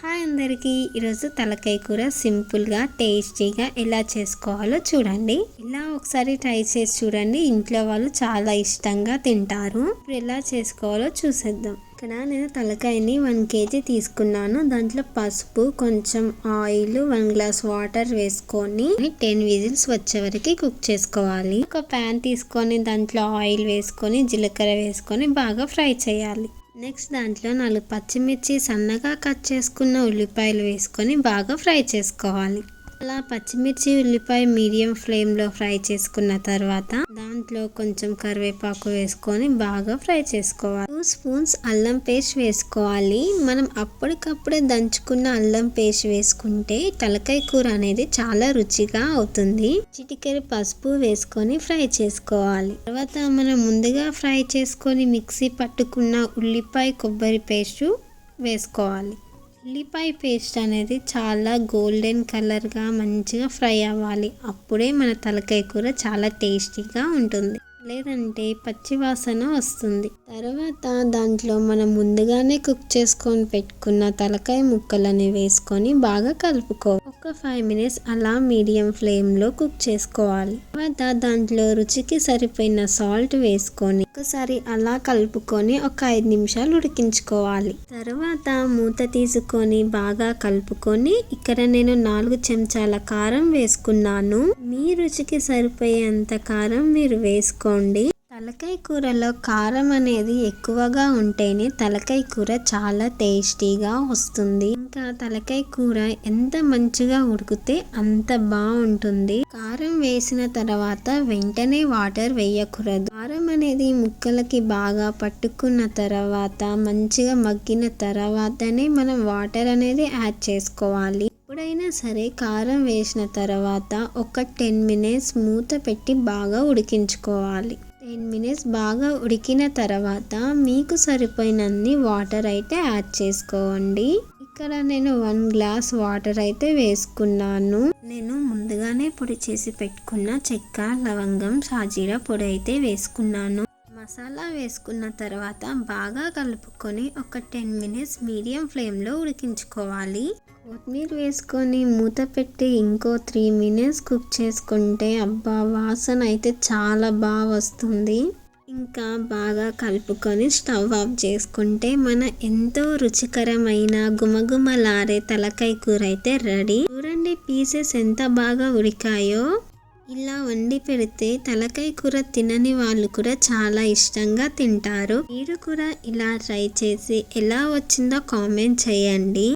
Hi అందరికీ. ఈరోజు తలకాయ కూర సింపుల్గా టేస్టీగా ఎలా చేసుకోవాలో చూడండి. ఇలా ఒకసారి ట్రై చేసి చూడండి. ఇంట్లో వాళ్ళు చాలా ఇష్టంగా తింటారు. ఇప్పుడు ఎలా చేసుకోవాలో చూసేద్దాం. ఇక్కడ నేను తలకాయని వన్ కేజీ తీసుకున్నాను. దాంట్లో పసుపు కొంచెం ఆయిల్ వన్ గ్లాస్ వాటర్ వేసుకొని టెన్ విజిల్స్ వచ్చే వరకు కుక్ చేసుకోవాలి. ఒక ప్యాన్ తీసుకొని దాంట్లో ఆయిల్ వేసుకొని జీలకర్ర వేసుకొని బాగా ఫ్రై చేయాలి. నెక్స్ట్ దాంట్లో నాలుగు పచ్చిమిర్చి సన్నగా కట్ చేసుకున్న ఉల్లిపాయలు వేసుకొని బాగా ఫ్రై చేసుకోవాలి. అలా పచ్చిమిర్చి ఉల్లిపాయ మీడియం ఫ్లేమ్లో ఫ్రై చేసుకున్న తర్వాత దాంట్లో కొంచెం కరివేపాకు వేసుకొని బాగా ఫ్రై చేసుకోవాలి. స్పూన్స్ అల్లం పేస్ట్ వేసుకోవాలి. మనం అప్పటికప్పుడే దంచుకున్న అల్లం పేస్ట్ వేసుకుంటే తలకాయ కూర అనేది చాలా రుచిగా అవుతుంది. చిటికెర పసుపు వేసుకొని ఫ్రై చేసుకోవాలి. తర్వాత మనం ముందుగా ఫ్రై చేసుకొని మిక్సీ పట్టుకున్న ఉల్లిపాయ కొబ్బరి పేస్ట్ వేసుకోవాలి. ఉల్లిపాయ పేస్ట్ అనేది చాలా గోల్డెన్ కలర్గా మంచిగా ఫ్రై అవ్వాలి. అప్పుడే మన తలకాయ కూర చాలా టేస్టీగా ఉంటుంది. లేదంటే పచ్చి వాసన వస్తుంది. తర్వాత దాంట్లో మనం ముందుగానే కుక్ చేసుకొని పెట్టుకున్న తలకాయ ముక్కలని వేసుకొని బాగా కలుపుకో ఒక ఫైవ్ మినిట్స్ అలా మీడియం ఫ్లేమ్లో కుక్ చేసుకోవాలి. తర్వాత దాంట్లో రుచికి సరిపోయిన సాల్ట్ వేసుకొని ఒకసారి అలా కలుపుకొని ఒక ఐదు నిమిషాలు ఉడికించుకోవాలి. తర్వాత మూత తీసుకొని బాగా కలుపుకొని ఇక్కడ నేను నాలుగు చెంచాల కారం వేసుకున్నాను. మీ రుచికి సరిపోయేంత కారం మీరు వేసుకోండి. తలకాయ కూరలో కారం అనేది ఎక్కువగా ఉంటేనే తలకాయ కూర చాలా టేస్టీగా వస్తుంది. ఇంకా తలకాయ కూర ఎంత మంచిగా ఉడికితే అంత బాగుంటుంది. కారం వేసిన తర్వాత వెంటనే వాటర్ వేయకూడదు. కారం అనేది ముక్కలకి బాగా పట్టుకున్న తర్వాత మంచిగా మగ్గిన తర్వాతనే మనం వాటర్ అనేది యాడ్ చేసుకోవాలి. ఎప్పుడైనా సరే కారం వేసిన తర్వాత ఒక టెన్ మినిట్స్ మూత పెట్టి బాగా ఉడికించుకోవాలి. టెన్ మినిట్స్ బాగా ఉడికిన తర్వాత మీకు సరిపోయినన్ని వాటర్ అయితే యాడ్ చేసుకోండి. ఇక్కడ నేను వన్ గ్లాస్ వాటర్ అయితే వేసుకున్నాను. నేను ముందుగానే పొడి చేసి పెట్టుకున్న చెక్క లవంగం షాజీర పొడి అయితే వేసుకున్నాను. మసాలా వేసుకున్న తర్వాత బాగా కలుపుకొని ఒక టెన్ మినిట్స్ మీడియం ఫ్లేమ్లో ఉడికించుకోవాలి. కొత్తిమీర వేసుకొని మూత పెట్టి ఇంకో త్రీ మినిట్స్ కుక్ చేసుకుంటే అబ్బా వాసన అయితే చాలా బాగా వస్తుంది. ఇంకా బాగా కలుపుకొని స్టవ్ ఆఫ్ చేసుకుంటే మన ఎంతో రుచికరమైన గుమగుమలారే తలకాయ కూర అయితే రెడీ. చూడండి పీసెస్ ఎంత బాగా ఉడికాయో. ఇలా వండి పెడితే తలకాయ కూర తినని వాళ్ళు కూడా చాలా ఇష్టంగా తింటారు. మీరు కూడా ఇలా ట్రై చేసి ఎలా వచ్చిందో కామెంట్ చేయండి.